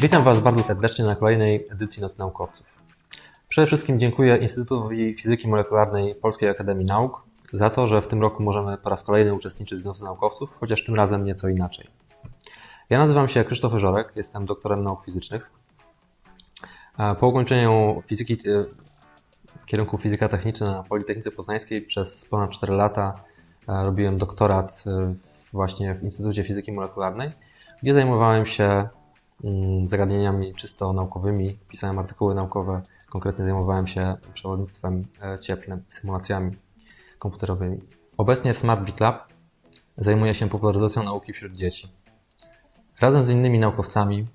Witam Was bardzo serdecznie na kolejnej edycji Nocy Naukowców. Przede wszystkim dziękuję Instytutowi Fizyki Molekularnej Polskiej Akademii Nauk za to, że w tym roku możemy po raz kolejny uczestniczyć w Nocy Naukowców, chociaż tym razem nieco inaczej. Ja nazywam się Krzysztof Żorek, jestem doktorem nauk fizycznych. Po ukończeniu fizyki, e, kierunku fizyka techniczna na Politechnice Poznańskiej przez ponad 4 lata e, robiłem doktorat e, właśnie w Instytucie Fizyki Molekularnej, gdzie zajmowałem się zagadnieniami czysto naukowymi, pisałem artykuły naukowe, konkretnie zajmowałem się przewodnictwem e, cieplnym, symulacjami komputerowymi. Obecnie w Smart Big Lab zajmuję się popularyzacją nauki wśród dzieci. Razem z innymi naukowcami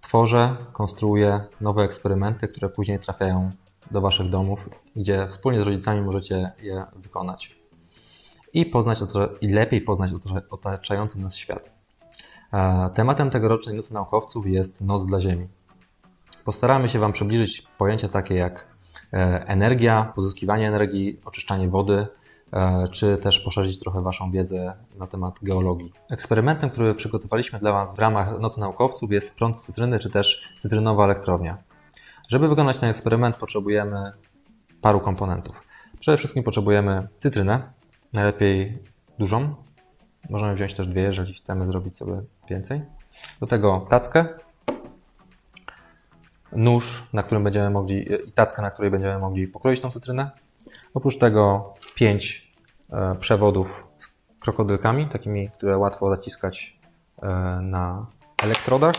tworzę, konstruuję nowe eksperymenty, które później trafiają do Waszych domów, gdzie wspólnie z rodzicami możecie je wykonać i poznać i lepiej poznać otaczający nas świat. Tematem tegorocznej Nocy Naukowców jest Noc dla Ziemi. Postaramy się Wam przybliżyć pojęcia takie jak e, energia, pozyskiwanie energii, oczyszczanie wody, e, czy też poszerzyć trochę Waszą wiedzę na temat geologii. Eksperymentem, który przygotowaliśmy dla Was w ramach Nocy Naukowców jest prąd z cytryny, czy też cytrynowa elektrownia. Żeby wykonać ten eksperyment potrzebujemy paru komponentów. Przede wszystkim potrzebujemy cytrynę, najlepiej dużą. Możemy wziąć też dwie, jeżeli chcemy zrobić sobie więcej. Do tego tackę, nóż, na którym będziemy mogli, i tackę, na której będziemy mogli pokroić tą cytrynę. Oprócz tego pięć e, przewodów z krokodylkami, takimi, które łatwo zaciskać e, na elektrodach.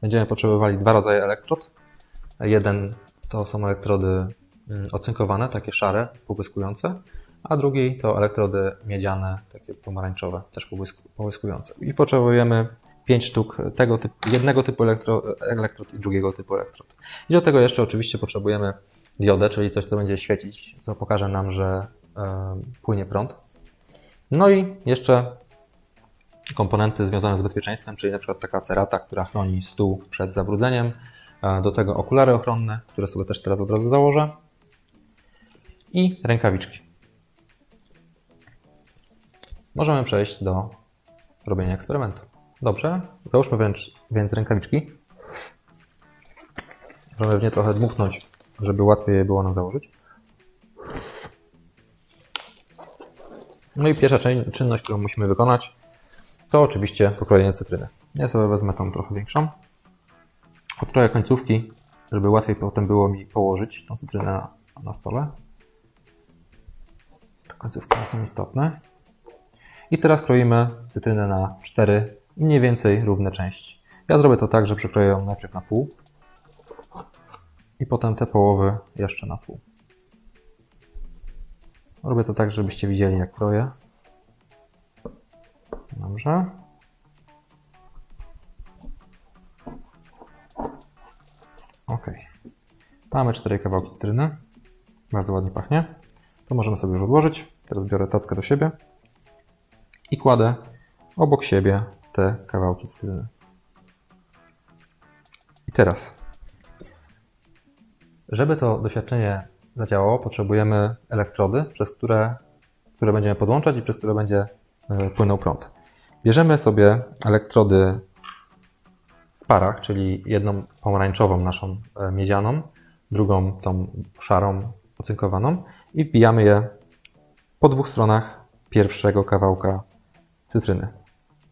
Będziemy potrzebowali dwa rodzaje elektrod. Jeden to są elektrody mm, ocynkowane, takie szare, pobłyskujące, a drugi to elektrody miedziane, takie pomarańczowe, też pobłyskujące. I potrzebujemy 5 sztuk tego typu, jednego typu elektro, elektrod i drugiego typu elektrod. I do tego jeszcze oczywiście potrzebujemy diodę, czyli coś, co będzie świecić, co pokaże nam, że e, płynie prąd. No i jeszcze komponenty związane z bezpieczeństwem, czyli na przykład taka cerata, która chroni stół przed zabrudzeniem. E, Do tego okulary ochronne, które sobie też teraz od razu założę. I rękawiczki. Możemy przejść do robienia eksperymentu. Dobrze, załóżmy wręcz, więc rękawiczki. Możemy w nie trochę dmuchnąć, żeby łatwiej je było nam założyć. No i pierwsza czyn- czynność, którą musimy wykonać, to oczywiście pokrojenie cytryny. Ja sobie wezmę tą trochę większą. Odkroję końcówki, żeby łatwiej potem było mi położyć tą cytrynę na, na stole. Te końcówki są istotne. I teraz kroimy cytrynę na cztery mniej więcej równe części. Ja zrobię to tak, że przekroję ją najpierw na pół i potem te połowy jeszcze na pół. Robię to tak, żebyście widzieli jak kroję. Dobrze. Ok. Mamy cztery kawałki cytryny. Bardzo ładnie pachnie. To możemy sobie już odłożyć. Teraz biorę tackę do siebie i kładę obok siebie te kawałki cytryny. I teraz, żeby to doświadczenie zadziałało, potrzebujemy elektrody, przez które, które będziemy podłączać i przez które będzie e, płynął prąd. Bierzemy sobie elektrody w parach, czyli jedną pomarańczową, naszą e, miedzianą, drugą tą szarą, ocynkowaną i wbijamy je po dwóch stronach pierwszego kawałka cytryny.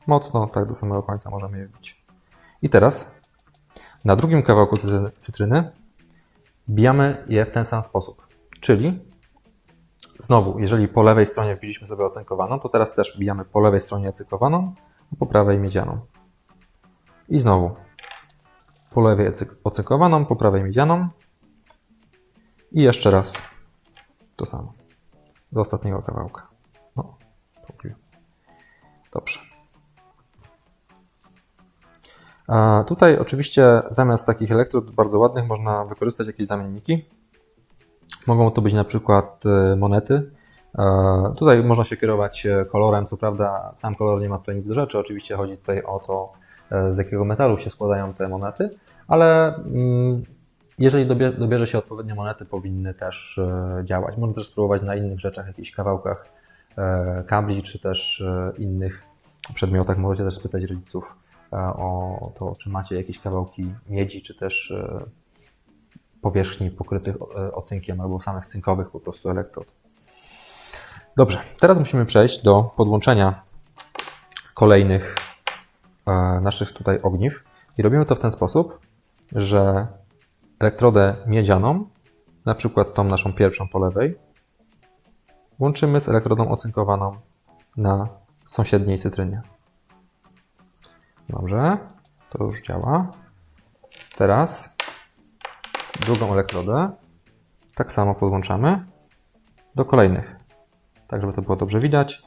Mocno, tak do samego końca możemy je wbić. I teraz na drugim kawałku cytryny, bijamy je w ten sam sposób. Czyli znowu, jeżeli po lewej stronie wbiliśmy sobie ocynkowaną, to teraz też bijamy po lewej stronie ocynkowaną, a po prawej miedzianą. I znowu po lewej ocynkowaną, po prawej miedzianą. I jeszcze raz to samo. Do ostatniego kawałka. No, połkliwe. Dobrze. A tutaj oczywiście zamiast takich elektrod bardzo ładnych można wykorzystać jakieś zamienniki. Mogą to być na przykład e, monety. E, Tutaj można się kierować e, kolorem, co prawda sam kolor nie ma tutaj nic do rzeczy, oczywiście chodzi tutaj o to, e, z jakiego metalu się składają te monety, ale mm, jeżeli dobie- dobierze się odpowiednie monety, powinny też działać. Można też spróbować na innych rzeczach, jakichś kawałkach kabli, czy też e, innych przedmiotach. Możecie też spytać rodziców, e, o to, czy macie jakieś kawałki miedzi, czy też e, powierzchni pokrytych e, ocynkiem albo samych cynkowych po prostu elektrod. Dobrze, teraz musimy przejść do podłączenia kolejnych e, naszych tutaj ogniw i robimy to w ten sposób, że elektrodę miedzianą, na przykład tą naszą pierwszą po lewej, łączymy z elektrodą ocynkowaną na sąsiedniej cytrynie. Dobrze, to już działa. Teraz drugą elektrodę tak samo podłączamy do kolejnych. Tak, żeby to było dobrze widać.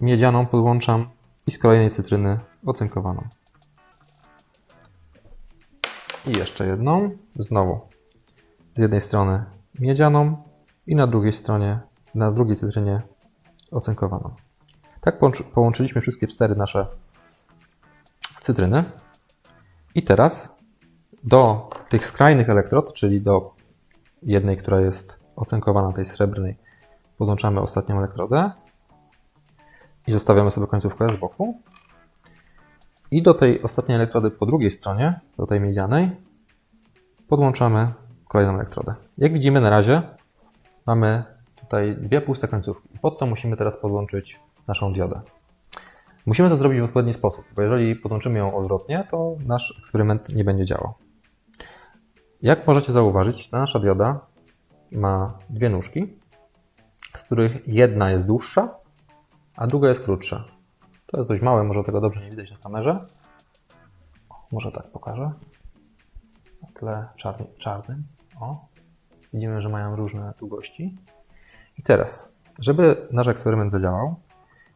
Miedzianą podłączam i z kolejnej cytryny ocynkowaną. I jeszcze jedną, znowu z jednej strony miedzianą i na drugiej stronie, na drugiej cytrynie ocynkowaną. Tak połączy- połączyliśmy wszystkie cztery nasze cytryny. I teraz do tych skrajnych elektrod, czyli do jednej, która jest ocynkowana, tej srebrnej, podłączamy ostatnią elektrodę i zostawiamy sobie końcówkę z boku. I do tej ostatniej elektrody po drugiej stronie, do tej miedzianej, podłączamy kolejną elektrodę. Jak widzimy na razie mamy tutaj dwie puste końcówki. Pod to musimy teraz podłączyć naszą diodę. Musimy to zrobić w odpowiedni sposób, bo jeżeli podłączymy ją odwrotnie, to nasz eksperyment nie będzie działał. Jak możecie zauważyć, ta nasza dioda ma dwie nóżki, z których jedna jest dłuższa, a druga jest krótsza. To jest dość małe, może tego dobrze nie widać na kamerze. Może tak pokażę. Na tle czarny, czarnym. O, widzimy, że mają różne długości. I teraz, żeby nasz eksperyment zadziałał,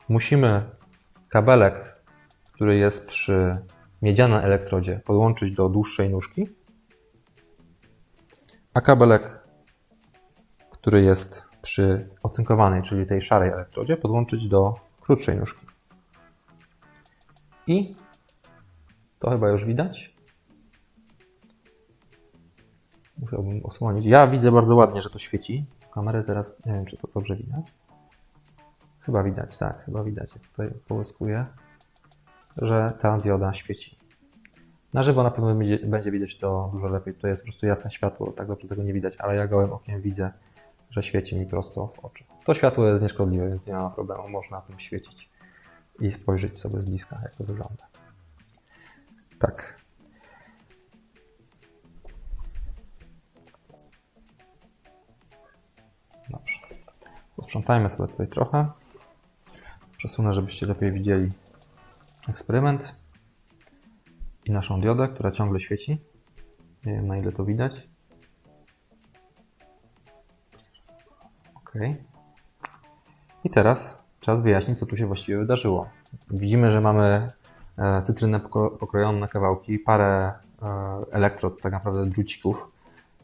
musimy kabelek, który jest przy miedzianej elektrodzie, podłączyć do dłuższej nóżki, a kabelek, który jest przy ocynkowanej, czyli tej szarej elektrodzie, podłączyć do krótszej nóżki. I to chyba już widać. Musiałbym osłonić. Ja widzę bardzo ładnie, że to świeci. Kamerę teraz nie wiem, czy to dobrze widać. Chyba widać, tak, chyba widać. Jak tutaj połyskuje, że ta dioda świeci. Na żywo na pewno będzie, widać to dużo lepiej. To jest po prostu jasne światło, tak dobrze tego nie widać, ale ja gołym okiem widzę, że świeci mi prosto w oczy. To światło jest nieszkodliwe, więc nie ma problemu. Można tym świecić i spojrzeć sobie z bliska, jak to wygląda. Tak. Posprzątajmy sobie tutaj trochę. Przesunę, żebyście lepiej widzieli eksperyment i naszą diodę, która ciągle świeci. Nie wiem na ile to widać. Ok. I teraz czas wyjaśnić, co tu się właściwie wydarzyło. Widzimy, że mamy e, cytrynę pokrojoną na kawałki, parę e, elektrod, tak naprawdę drucików,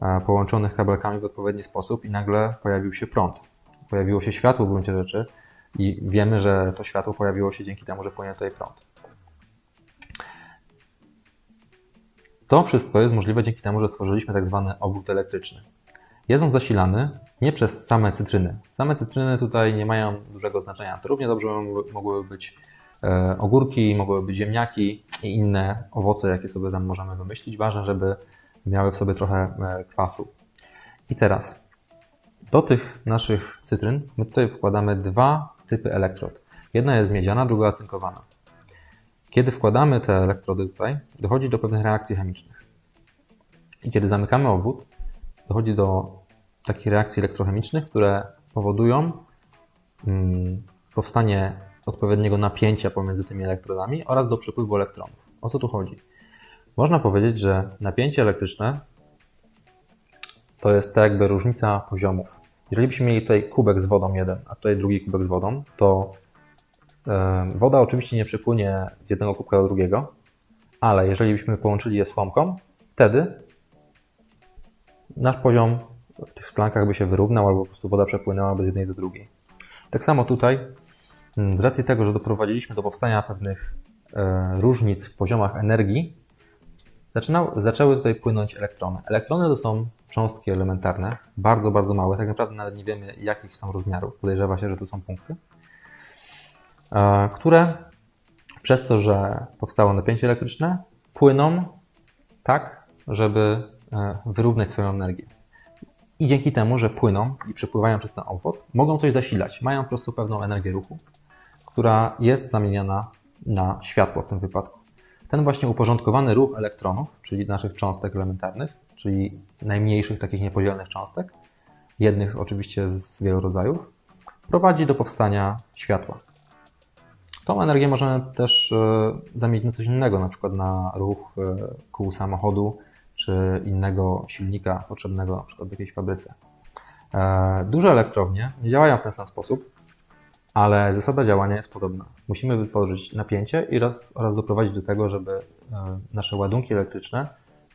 e, połączonych kabelkami w odpowiedni sposób i nagle pojawił się prąd. Pojawiło się światło w gruncie rzeczy i wiemy, że to światło pojawiło się dzięki temu, że płynie tutaj prąd. To wszystko jest możliwe dzięki temu, że stworzyliśmy tak zwany obrót elektryczny. Jest on zasilany nie przez same cytryny. Same cytryny tutaj nie mają dużego znaczenia. To równie dobrze mogły- mogłyby być e, ogórki, mogłyby być ziemniaki i inne owoce, jakie sobie tam możemy wymyślić. Ważne, żeby miały w sobie trochę e, kwasu. I teraz do tych naszych cytryn my tutaj wkładamy dwa typy elektrod. Jedna jest miedziana, druga cynkowana. Kiedy wkładamy te elektrody tutaj, dochodzi do pewnych reakcji chemicznych. I kiedy zamykamy obwód, dochodzi do takich reakcji elektrochemicznych, które powodują mm, powstanie odpowiedniego napięcia pomiędzy tymi elektrodami oraz do przepływu elektronów. O co tu chodzi? Można powiedzieć, że napięcie elektryczne to jest tak jakby różnica poziomów. Jeżeli byśmy mieli tutaj kubek z wodą jeden, a tutaj drugi kubek z wodą, to woda oczywiście nie przepłynie z jednego kubka do drugiego, ale jeżeli byśmy połączyli je słomką, wtedy nasz poziom w tych szklankach by się wyrównał, albo po prostu woda przepłynęłaby z jednej do drugiej. Tak samo tutaj, mm, z racji tego, że doprowadziliśmy do powstania pewnych e, różnic w poziomach energii, zaczynał, zaczęły tutaj płynąć elektrony. Elektrony to są cząstki elementarne, bardzo, bardzo małe. Tak naprawdę nawet nie wiemy, jakich są rozmiarów. Podejrzewa się, że to są punkty, e, które Przez to, że powstało napięcie elektryczne, płyną tak, żeby e, wyrównać swoją energię. I dzięki temu, że płyną i przepływają przez ten obwód, mogą coś zasilać. Mają po prostu pewną energię ruchu, która jest zamieniana na światło w tym wypadku. Ten właśnie uporządkowany ruch elektronów, czyli naszych cząstek elementarnych, czyli najmniejszych takich niepodzielnych cząstek, jednych oczywiście z wielu rodzajów, prowadzi do powstania światła. Tą energię możemy też e, zamienić na coś innego, na przykład na ruch e, kół samochodu czy innego silnika potrzebnego na przykład w jakiejś fabryce. E, Duże elektrownie nie działają w ten sam sposób, ale zasada działania jest podobna. Musimy wytworzyć napięcie i raz, oraz doprowadzić do tego, żeby e, nasze ładunki elektryczne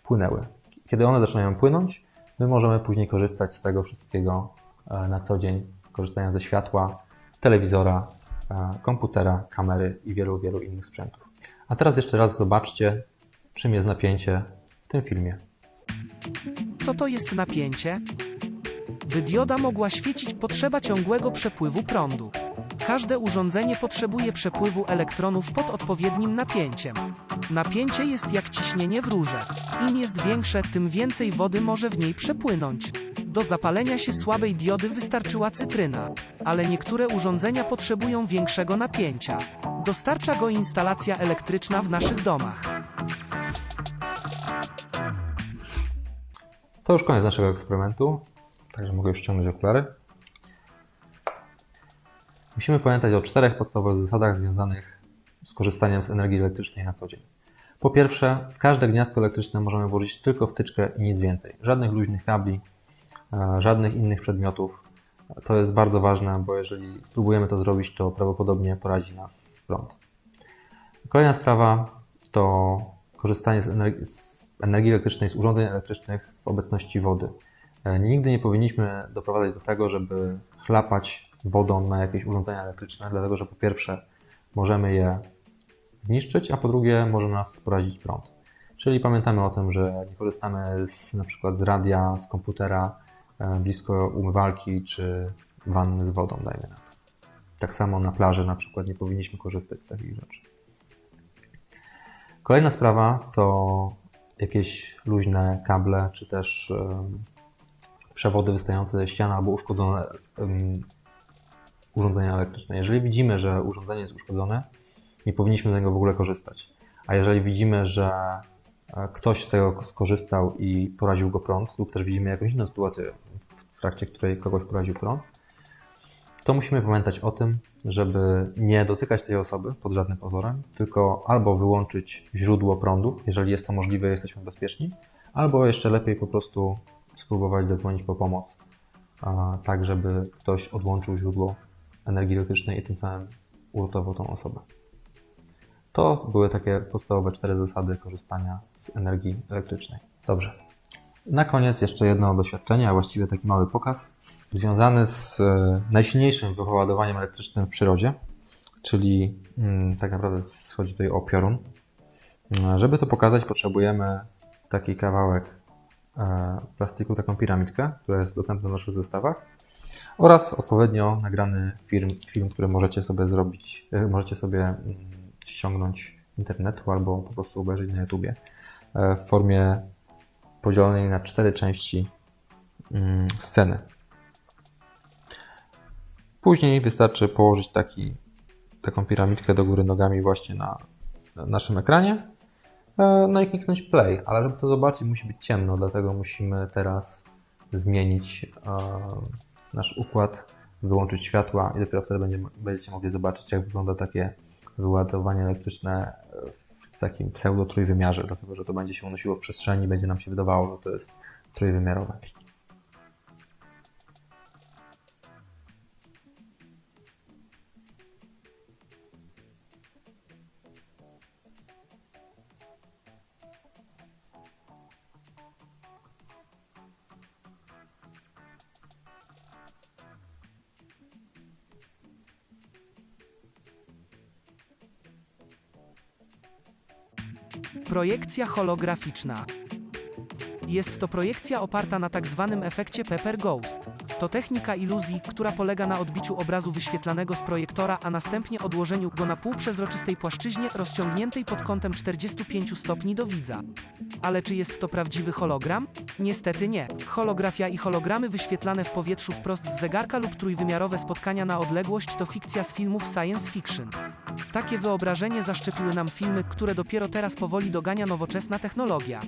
płynęły. Kiedy one zaczynają płynąć, my możemy później korzystać z tego wszystkiego e, na co dzień, korzystając ze światła, telewizora, e, komputera, kamery i wielu, wielu innych sprzętów. A teraz jeszcze raz zobaczcie, czym jest napięcie w tym filmie. Co to jest napięcie? By dioda mogła świecić, potrzeba ciągłego przepływu prądu. Każde urządzenie potrzebuje przepływu elektronów pod odpowiednim napięciem. Napięcie jest jak ciśnienie w rurze. Im jest większe, tym więcej wody może w niej przepłynąć. Do zapalenia się słabej diody wystarczyła cytryna, ale niektóre urządzenia potrzebują większego napięcia. Dostarcza go instalacja elektryczna w naszych domach. To już koniec naszego eksperymentu, także mogę już ściągnąć okulary. Musimy pamiętać o czterech podstawowych zasadach związanych z korzystaniem z energii elektrycznej na co dzień. Po pierwsze, w każde gniazdko elektryczne możemy włożyć tylko wtyczkę i nic więcej. Żadnych luźnych kabli, e, żadnych innych przedmiotów. To jest bardzo ważne, bo jeżeli spróbujemy to zrobić, to prawdopodobnie porazi nas prąd. Kolejna sprawa to korzystanie z energii, z energii elektrycznej, z urządzeń elektrycznych w obecności wody. E, Nigdy nie powinniśmy doprowadzać do tego, żeby chlapać wodą na jakieś urządzenia elektryczne, dlatego że po pierwsze możemy je zniszczyć, a po drugie może nas porazić prąd. Czyli pamiętamy o tym, że nie korzystamy z, na przykład z radia, z komputera e, blisko umywalki czy wanny z wodą, dajmy na to. Tak samo na plaży na przykład nie powinniśmy korzystać z takich rzeczy. Kolejna sprawa to jakieś luźne kable, czy też przewody wystające ze ścian albo uszkodzone urządzenia elektryczne. Jeżeli widzimy, że urządzenie jest uszkodzone, nie powinniśmy z niego w ogóle korzystać. A jeżeli widzimy, że e, ktoś z tego skorzystał i poraził go prąd, lub też widzimy jakąś inną sytuację, w trakcie której kogoś poraził prąd, to musimy pamiętać o tym, żeby nie dotykać tej osoby pod żadnym pozorem, tylko albo wyłączyć źródło prądu, jeżeli jest to możliwe, jesteśmy bezpieczni, albo jeszcze lepiej po prostu spróbować zadzwonić po pomoc, tak żeby ktoś odłączył źródło energii elektrycznej i tym samym uratował tą osobę. To były takie podstawowe cztery zasady korzystania z energii elektrycznej. Dobrze. Na koniec jeszcze jedno doświadczenie, a właściwie taki mały pokaz, związany z e, najsilniejszym wyładowaniem elektrycznym w przyrodzie, czyli mm, tak naprawdę chodzi tutaj o piorun. Mm, Żeby to pokazać, potrzebujemy taki kawałek e, plastiku, taką piramidkę, która jest dostępna w naszych zestawach oraz odpowiednio nagrany film, film który możecie sobie zrobić, e, możecie sobie mm, ściągnąć internetu albo po prostu obejrzeć na YouTubie e, w formie podzielonej na cztery części mm, sceny. Później wystarczy położyć taki, taką piramidkę do góry nogami właśnie na, na naszym ekranie, e, no i kliknąć play, ale żeby to zobaczyć musi być ciemno, dlatego musimy teraz zmienić nasz układ, wyłączyć światła i dopiero wtedy będzie, będziecie mogli zobaczyć, jak wygląda takie wyładowanie elektryczne w takim pseudo trójwymiarze, dlatego że to będzie się unosiło w przestrzeni będzie nam się wydawało, że to jest trójwymiarowe. Projekcja holograficzna. Jest to projekcja oparta na tak zwanym efekcie Pepper Ghost. To technika iluzji, która polega na odbiciu obrazu wyświetlanego z projektora, a następnie odłożeniu go na półprzezroczystej płaszczyźnie rozciągniętej pod kątem 45 stopni do widza. Ale czy jest to prawdziwy hologram? Niestety nie. Holografia i hologramy wyświetlane w powietrzu wprost z zegarka lub trójwymiarowe spotkania na odległość to fikcja z filmów science fiction. Takie wyobrażenie zaszczepiły nam filmy, które dopiero teraz powoli dogania nowoczesna technologia.